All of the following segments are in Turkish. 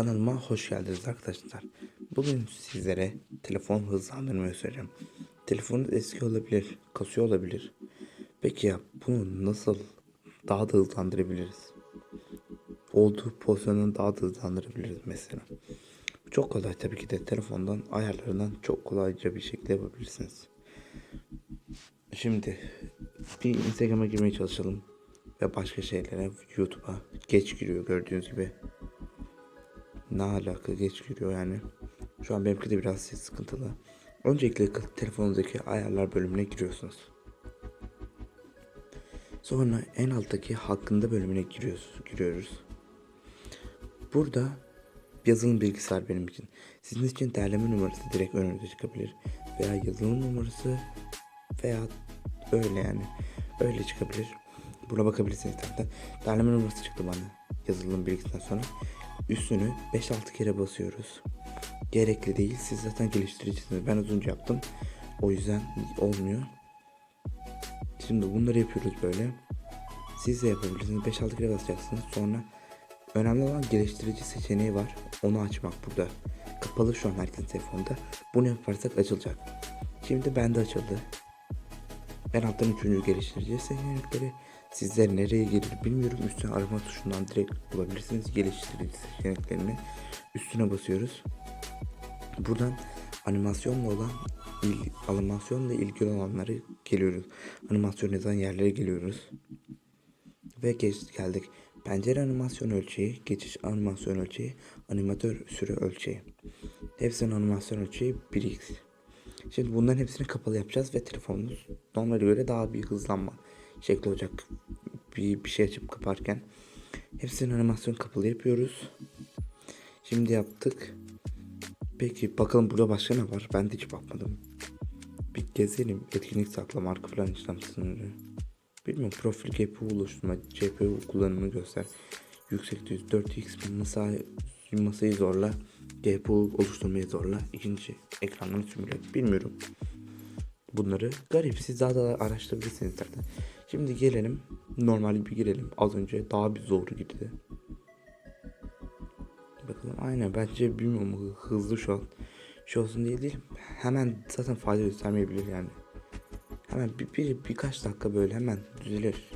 Kanalıma hoş geldiniz arkadaşlar. Bugün sizlere telefon hızlandırmayı göstereceğim. Telefonunuz eski olabilir, kasıyor olabilir. Peki ya bunu nasıl daha da hızlandırabiliriz? Olduğu pozisyondan daha da hızlandırabiliriz mesela. Çok kolay tabii ki de telefondan ayarlarından çok kolayca bir şekilde yapabilirsiniz. Şimdi bir Instagram'a girmeye çalışalım ve başka şeylere YouTube'a geç giriyor gördüğünüz gibi. Ne alaka geç giriyor yani. Şu an benimki de biraz ses sıkıntılı. Öncelikle telefonunuzdaki ayarlar bölümüne giriyorsunuz. Sonra en alttaki hakkında bölümüne giriyoruz, giriyoruz. Burada yazılım bilgisayar benim için. Sizin için derleme numarası direkt önünüze çıkabilir. Veya yazılım numarası veya öyle yani. Öyle çıkabilir. Buna bakabilirsiniz zaten. Derleme numarası çıktı bana. Yazılım bilgisinden sonra. Üstünü 5-6 kere basıyoruz. Gerekli değil. Siz zaten geliştiricisiniz. Ben az önce yaptım. O yüzden olmuyor. Şimdi bunları yapıyoruz böyle. Siz de yapabilirsiniz. 5-6 kere basacaksınız. Sonra önemli olan geliştirici seçeneği var. Onu açmak burada. Kapalı şu an herkesin telefonunda. Bunu yaparsak açılacak. Şimdi bende açıldı. Ben alttan üçüncü geliştirici seçenekleri sizler nereye gelir bilmiyorum. Üstüne arama tuşundan direkt bulabilirsiniz. Geliştirici seçeneklerini üstüne basıyoruz. Buradan animasyonla olan il, animasyonla ilgili olanları geliyoruz. Animasyon yazan yerlere geliyoruz. Ve geç, geldik. Pencere animasyon ölçeği, geçiş animasyon ölçeği, animatör süre ölçeği. Hepsinin animasyon ölçeği 1x. Şimdi bunların hepsini kapalı yapacağız ve telefonumuz normale göre daha bir hızlanma şekli olacak. Bir, bir şey açıp kaparken. Hepsinin animasyon kapalı yapıyoruz. Şimdi yaptık. Peki bakalım burada başka ne var? Ben de hiç bakmadım. Bir gezelim. Etkinlik sakla marka falan işlem sınırı. Bilmiyorum profil GPU oluşturma, CPU kullanımını göster. Yüksek düz 4x masayı, masayı zorla. GPU oluşturmayı zorla. İkinci ekranını simüle. Bilmiyorum. Bunları garip. Siz daha da araştırabilirsiniz zaten. Şimdi gelelim. Normal bir girelim. Az önce daha bir zor girdi. Bakalım aynen bence bilmiyorum hızlı şu an. Şu olsun diye değil. Hemen zaten fayda göstermeyebilir yani. Hemen bir, bir birkaç dakika böyle hemen düzelir.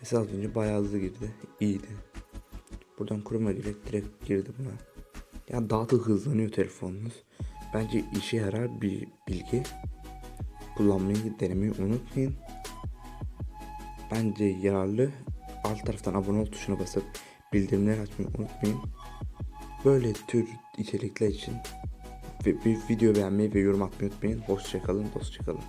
Mesela az önce bayağı hızlı girdi. İyiydi. Buradan kuruma direkt direkt girdi buna. Yani daha da hızlanıyor telefonunuz. Bence işe yarar bir bilgi. Kullanmayı denemeyi unutmayın. Bence yararlı. Alt taraftan abone ol tuşuna basıp bildirimleri açmayı unutmayın. Böyle tür içerikler için bir video beğenmeyi ve yorum atmayı unutmayın. Hoşçakalın, dostçakalın.